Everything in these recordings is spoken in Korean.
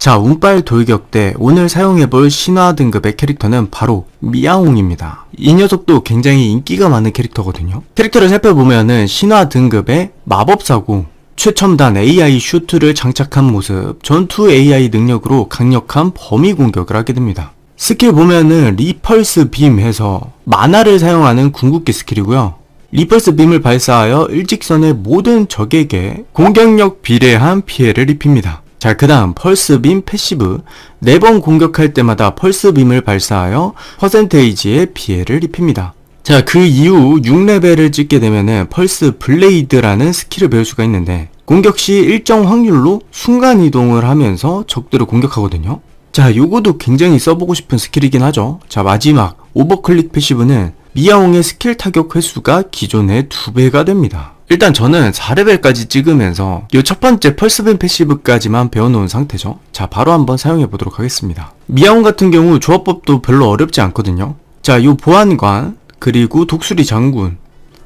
자, 운빨 돌격대 오늘 사용해볼 신화 등급의 캐릭터는 바로 미아옹입니다. 이 녀석도 굉장히 인기가 많은 캐릭터거든요. 캐릭터를 살펴보면은 신화 등급의 마법사고 최첨단 AI 슈트를 장착한 모습, 전투 AI 능력으로 강력한 범위 공격을 하게 됩니다. 스킬 보면은 리펄스 빔 해서 만화를 사용하는 궁극기 스킬이고요. 리펄스 빔을 발사하여 일직선의 모든 적에게 공격력 비례한 피해를 입힙니다. 자, 그 다음 펄스 빔 패시브 4번 공격할 때마다 펄스 빔을 발사하여 퍼센테이지의 피해를 입힙니다. 자, 그 이후 6레벨을 찍게 되면은 펄스 블레이드라는 스킬을 배울 수가 있는데 공격 시 일정 확률로 순간 이동을 하면서 적들을 공격하거든요. 자, 요거도 굉장히 써보고 싶은 스킬이긴 하죠. 자, 마지막 오버클릭 패시브는 미아옹의 스킬 타격 횟수가 기존의 2배가 됩니다. 일단 저는 4레벨까지 찍으면서 요첫 번째 펄스밴 패시브까지만 배워놓은 상태죠. 자, 바로 한번 사용해 보도록 하겠습니다. 미아옹 같은 경우 조합법도 별로 어렵지 않거든요. 자, 요 보안관, 그리고 독수리 장군,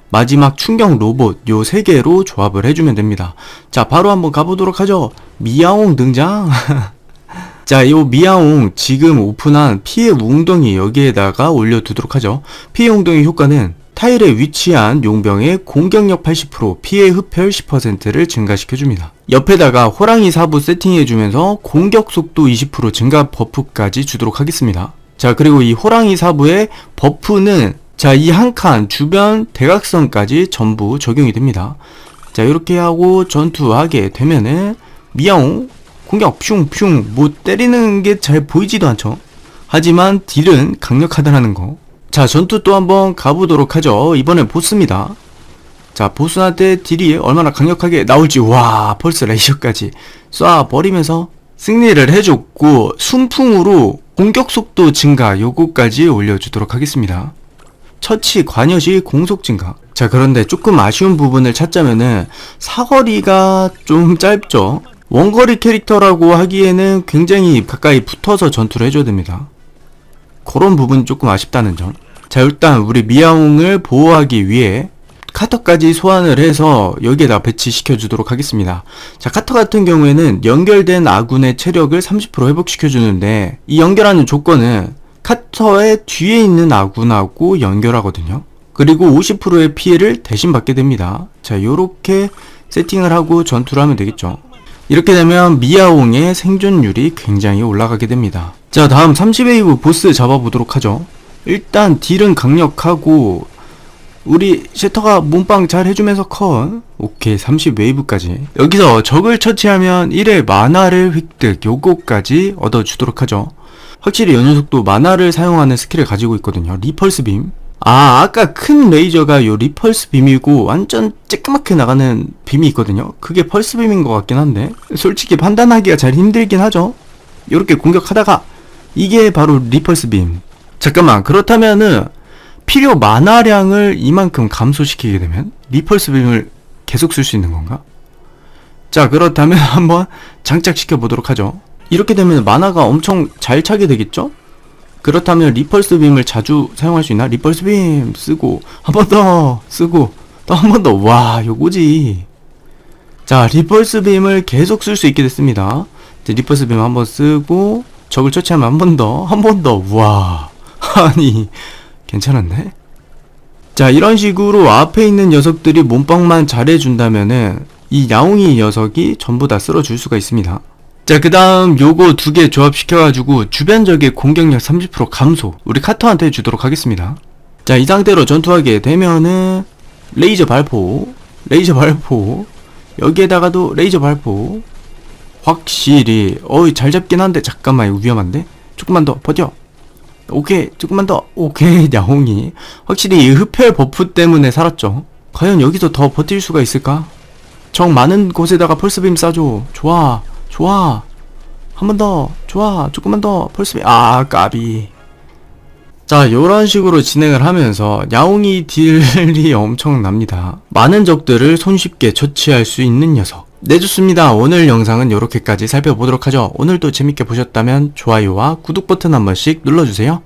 마지막 충격 로봇 요 세 개로 조합을 해주면 됩니다. 자, 바로 한번 가보도록 하죠. 미아옹 등장! 자, 요 미아옹 지금 오픈한 피해 웅덩이 여기에다가 올려두도록 하죠. 피해 웅덩이 효과는 타일에 위치한 용병의 공격력 80%, 피해 흡혈 10%를 증가시켜줍니다. 옆에다가 호랑이 사부 세팅해주면서 공격 속도 20% 증가 버프까지 주도록 하겠습니다. 자, 그리고 이 호랑이 사부의 버프는 자, 이 한 칸 주변 대각선까지 전부 적용이 됩니다. 자, 이렇게 하고 전투하게 되면은 미아옹 공격 슝슝 뭐 때리는 게 잘 보이지도 않죠. 하지만 딜은 강력하다라는 거. 자, 전투 또 한번 가보도록 하죠. 이번엔 보스입니다. 자, 보스한테 딜이 얼마나 강력하게 나올지, 와, 펄스 레이저까지 쏴버리면서 승리를 해줬고, 순풍으로 공격 속도 증가 요거까지 올려주도록 하겠습니다. 처치 관여시 공속 증가. 자, 그런데 조금 아쉬운 부분을 찾자면은 사거리가 좀 짧죠. 원거리 캐릭터라고 하기에는 굉장히 가까이 붙어서 전투를 해줘야 됩니다. 그런 부분이 조금 아쉽다는 점. 자, 일단 우리 미아옹을 보호하기 위해 카터까지 소환을 해서 여기에다 배치시켜 주도록 하겠습니다. 자, 카터 같은 경우에는 연결된 아군의 체력을 30% 회복시켜 주는데 이 연결하는 조건은 카터의 뒤에 있는 아군하고 연결하거든요. 그리고 50%의 피해를 대신 받게 됩니다. 자, 요렇게 세팅을 하고 전투를 하면 되겠죠. 이렇게 되면 미아옹의 생존율이 굉장히 올라가게 됩니다. 자, 다음 30웨이브 보스 잡아보도록 하죠. 일단 딜은 강력하고 우리 셔터가 몸빵 잘 해주면서 컷 오케이 30 웨이브까지 여기서 적을 처치하면 1의 만화를 획득 요거까지 얻어주도록 하죠 확실히 이 녀석도 만화를 사용하는 스킬을 가지고 있거든요 리펄스 빔 아, 아까 큰 레이저가 요 리펄스 빔이고 완전 쬐끄맣게 나가는 빔이 있거든요. 그게 펄스 빔인 것 같긴 한데 솔직히 판단하기가 잘 힘들긴 하죠. 이렇게 공격하다가 이게 바로 리펄스 빔. 잠깐만 그렇다면은 필요 만화량을 이만큼 감소시키게 되면 리펄스 빔을 계속 쓸 수 있는 건가? 자 그렇다면 한번 장착시켜 보도록 하죠. 이렇게 되면 만화가 엄청 잘 차게 되겠죠? 그렇다면 리펄스 빔을 자주 사용할 수 있나? 리펄스 빔 쓰고 한 번 더 쓰고 또 한 번 더 와 요거지 자 리펄스 빔을 계속 쓸 수 있게 됐습니다 리펄스 빔 한 번 쓰고 적을 처치하면 한 번 더 한 번더와 아니 괜찮은데? 자 이런 식으로 앞에 있는 녀석들이 몸빵만 잘해준다면은 이 야옹이 녀석이 전부 다 쓸어줄 수가 있습니다 자, 그 다음 요거 두 개 조합시켜가지고 주변 적의 공격력 30% 감소 우리 카터한테 주도록 하겠습니다. 자, 이 상태로 전투하게 되면은 레이저 발포, 레이저 발포, 여기에다가도 레이저 발포 확실히 어이 잘 잡긴 한데 잠깐만 위험한데? 조금만 더 버텨 오케이 조금만 더 오케이 야홍이 확실히 이 흡혈 버프 때문에 살았죠 과연 여기서 더 버틸 수가 있을까? 정 많은 곳에다가 펄스빔 쏴줘 좋아 좋아. 한 번 더. 좋아. 조금만 더. 펄스 아, 까비. 자, 요런 식으로 진행을 하면서 야옹이 딜이 엄청납니다. 많은 적들을 손쉽게 처치할 수 있는 녀석. 네, 좋습니다. 오늘 영상은 이렇게까지 살펴보도록 하죠. 오늘도 재밌게 보셨다면 좋아요와 구독 버튼 한 번씩 눌러주세요.